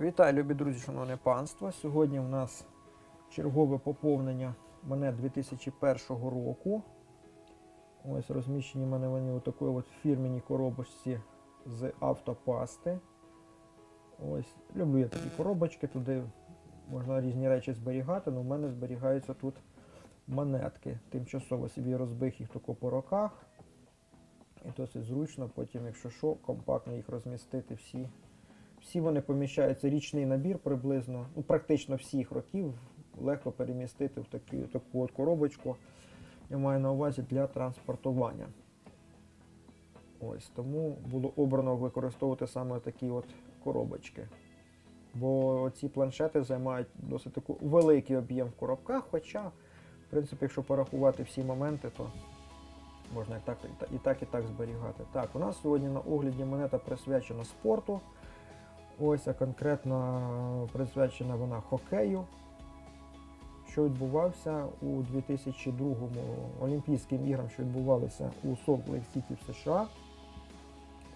Вітаю, любі друзі, шановне панство. Сьогодні у нас чергове поповнення монет 2001 року. Ось розміщені мене вони у такої от фірміній коробочці з автопасти. Ось, люблю я такі коробочки, туди можна різні речі зберігати, але в мене зберігаються тут монетки. Тимчасово собі розбив їх тако по роках. І досить зручно, потім, якщо що, компактно їх розмістити всі. Всі вони поміщаються річний набір приблизно, ну практично всіх років легко перемістити в таку, таку от коробочку. Я маю на увазі для транспортування. Ось тому було обрано використовувати саме такі от коробочки. Бо ці планшети займають досить таку великий об'єм в коробках, хоча, в принципі, якщо порахувати всі моменти, то можна і так, і так, і так, зберігати. Так, у нас сьогодні на огляді монета присвячена спорту. Ось а конкретно присвячена вона хокею, що відбувався у 2002 Олімпійським іграм, що відбувалися у Солт Лейк Сіті в США.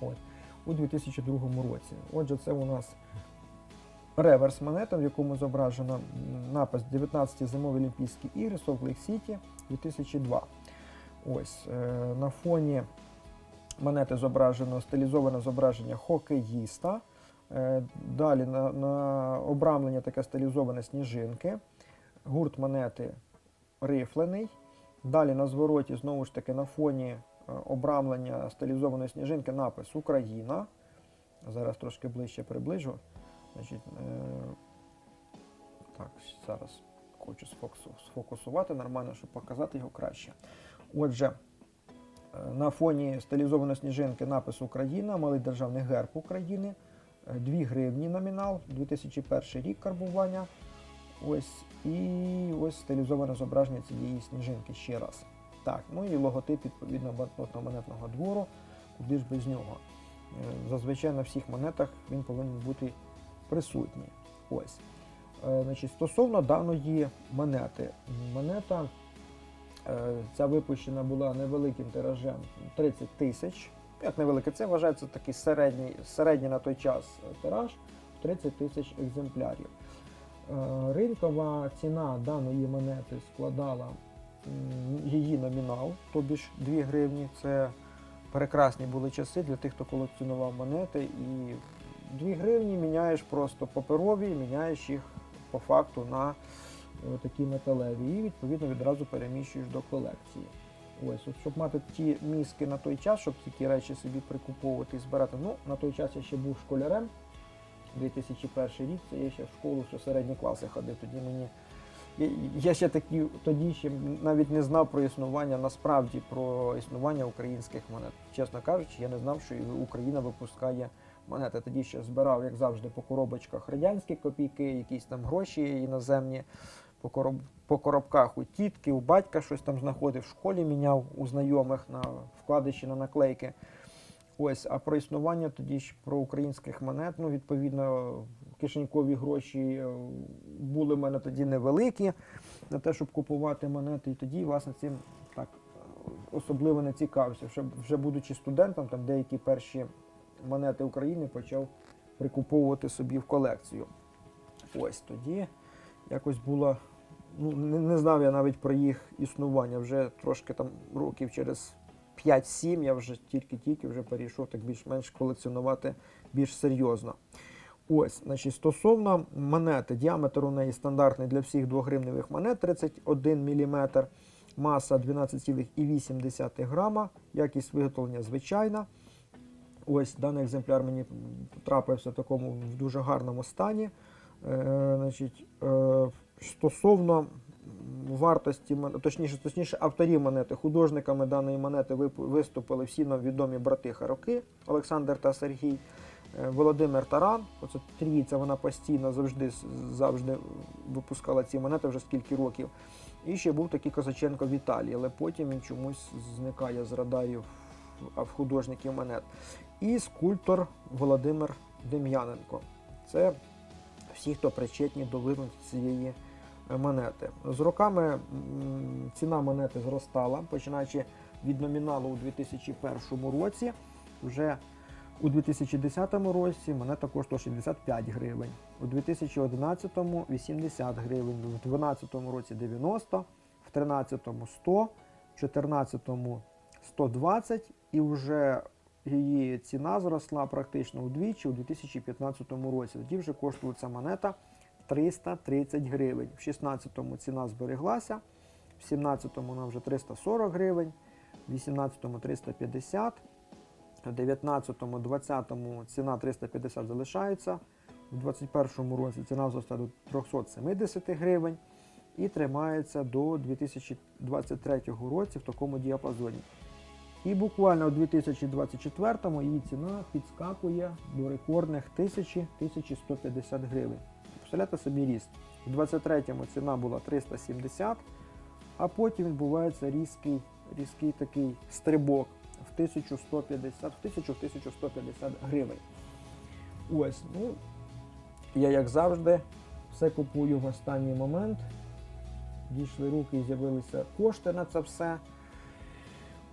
Ось, у 2002 році. Отже, це у нас реверс монета, в якому зображено напис 19 зимові Олімпійські ігри Солт Лейк Сіті 2002. Ось е, на фоні монети зображено стилізоване зображення хокеїста. Е, Далі на, на обрамлення таке стилізоване сніжинки. Гурт монети рифлений. Далі на звороті, знову ж таки, на фоні е, обрамлення стилізованої сніжинки напис Україна. Зараз трошки ближче приближу. Значить, е, так, зараз хочу сфокусувати нормально, щоб показати його краще. Отже, на фоні стилізованої сніжинки напис Україна, малий державний герб України. 2 гривні номінал, 2001 рік карбування. Ось і ось стилізоване зображення цієї сніжинки ще раз. Так, ну і логотип відповідно банкнотно-монетного двору, куди ж без нього. Е, Зазвичай на всіх монетах він повинен бути присутній. Ось. Е, Значить, стосовно даної монети, монета е, ця випущена була невеликим тиражем 30 тисяч як невелике, це вважається такий середній, середній на той час тираж 30 тисяч екземплярів. Е, Ринкова ціна даної монети складала її номінал, тобі ж 2 гривні. Це прекрасні були часи для тих, хто колекціонував монети. І 2 гривні міняєш просто паперові, міняєш їх по факту на е, такі металеві і відповідно відразу переміщуєш до колекції. Ось, от, щоб мати ті мізки на той час, щоб такі речі собі прикуповувати і збирати. Ну, на той час я ще був школярем. 2001 рік, це я ще в школу, що середні класи ходив. Тоді мені. Я, ще такі тоді ще навіть не знав про існування, насправді про існування українських монет. Чесно кажучи, я не знав, що Україна випускає монети. Тоді ще збирав, як завжди, по коробочках радянські копійки, якісь там гроші іноземні по, короб... по коробках у тітки, у батька щось там знаходив, в школі міняв у знайомих на вкладиші на наклейки. Ось, а про існування тоді ж про українських монет, ну, відповідно, кишенькові гроші е, були в мене тоді невеликі на те, щоб купувати монети. І тоді, власне, цим так особливо не цікавився. Вже, вже будучи студентом, там деякі перші монети України почав прикуповувати собі в колекцію. Ось тоді якось було не, не знав я навіть про їх існування. Вже трошки там років через 5-7 я вже тільки-тільки вже перейшов так більш-менш колекціонувати більш серйозно. Ось, значить, стосовно монети, діаметр у неї стандартний для всіх 2-гривневих монет 31 мм, маса 12,8 грама, якість виготовлення звичайна. Ось даний екземпляр мені трапився в такому в дуже гарному стані. Е, значить, е, стосовно вартості, точніше, точніше, авторів монети, художниками даної монети виступили всі нам відомі брати Хароки Олександр та Сергій, е, Володимир Таран. Оце трійця, вона постійно завжди, завжди випускала ці монети вже скільки років. І ще був такий Козаченко Віталій, але потім він чомусь зникає з радарів в художників монет. І скульптор Володимир Дем'яненко. Це всі, хто причетні до виробництва цієї монети. З роками ціна монети зростала, починаючи від номіналу у 2001 році. Вже У 2010 році монета коштувала 65 гривень, у 2011 80 гривень, у 2012 році 90, в 2013 100, в 2014 120 і вже її ціна зросла практично удвічі у 2015 році. Тоді вже коштувала ця монета 330 гривень. В 2016 ціна збереглася, в 2017 вона вже 340 гривень, в 2018 350, в 2019 2020 ціна 350 залишається, в 2021 році ціна зросла до 370 гривень і тримається до 2023 році в такому діапазоні. І буквально у 2024 її ціна підскакує до рекордних 1000-1150 гривень. Представляєте собі ріст. У 23-му ціна була 370, а потім відбувається різкий, різкий такий стрибок в 1150, в 1000-1150 гривень. Ось, ну, я як завжди все купую в останній момент. Дійшли руки і з'явилися кошти на це все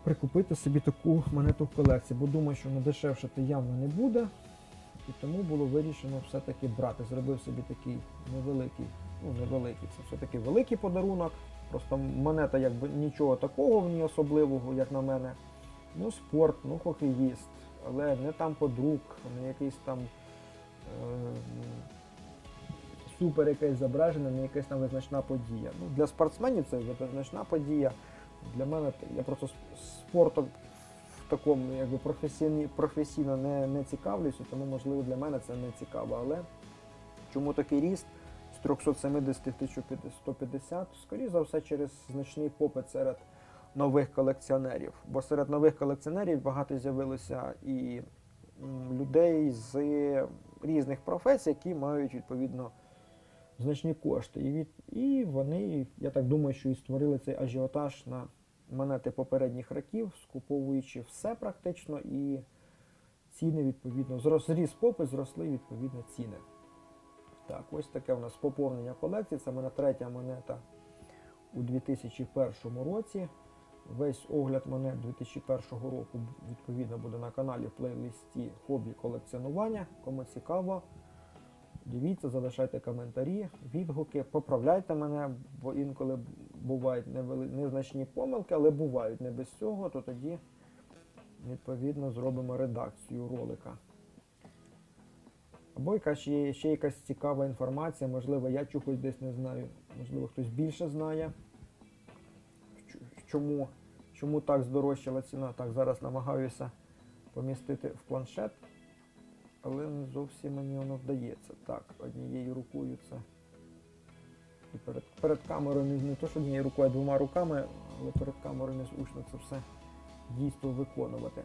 прикупити собі таку монету в колекції, бо думаю, що надешевшати явно не буде. І тому було вирішено все-таки брати. Зробив собі такий невеликий, ну невеликий, це все-таки великий подарунок. Просто монета якби нічого такого в ній особливого, як на мене. Ну, спорт, ну хокеїст, але не там подруг, не якийсь там е, супер якесь зображення, не якась там визначна подія. Ну, для спортсменів це визначна подія. Для мене я просто спортом такому якби професійні, професійно не, не цікавлюся, тому можливо для мене це не цікаво. Але чому такий ріст з 370 в 1150? Скоріше за все, через значний попит серед нових колекціонерів. Бо серед нових колекціонерів багато з'явилося і людей з різних професій, які мають відповідно значні кошти. І, від, і вони, я так думаю, що і створили цей ажіотаж на монети попередніх років, скуповуючи все практично, і ціни відповідно зріс попит, зросли відповідно ціни. Так, ось таке у нас поповнення колекції. Це в мене третя монета у 2001 році. Весь огляд монет 2001 року відповідно буде на каналі в плейлисті хобі колекціонування. Кому цікаво, Дивіться, залишайте коментарі, відгуки, поправляйте мене, бо інколи бувають незначні помилки, але бувають не без цього, то тоді відповідно зробимо редакцію ролика. Або якась ще, ще якась цікава інформація, можливо, я чогось десь не знаю, можливо, хтось більше знає, чому, чому так здорожчала ціна. Так, зараз намагаюся помістити в планшет але не зовсім мені воно вдається. Так, однією рукою це. І перед, перед камерою не, не то, що однією рукою, а двома руками, але перед камерою незручно це все дійство виконувати.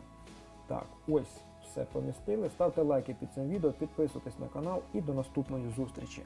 Так, ось все помістили. Ставте лайки під цим відео, підписуйтесь на канал і до наступної зустрічі.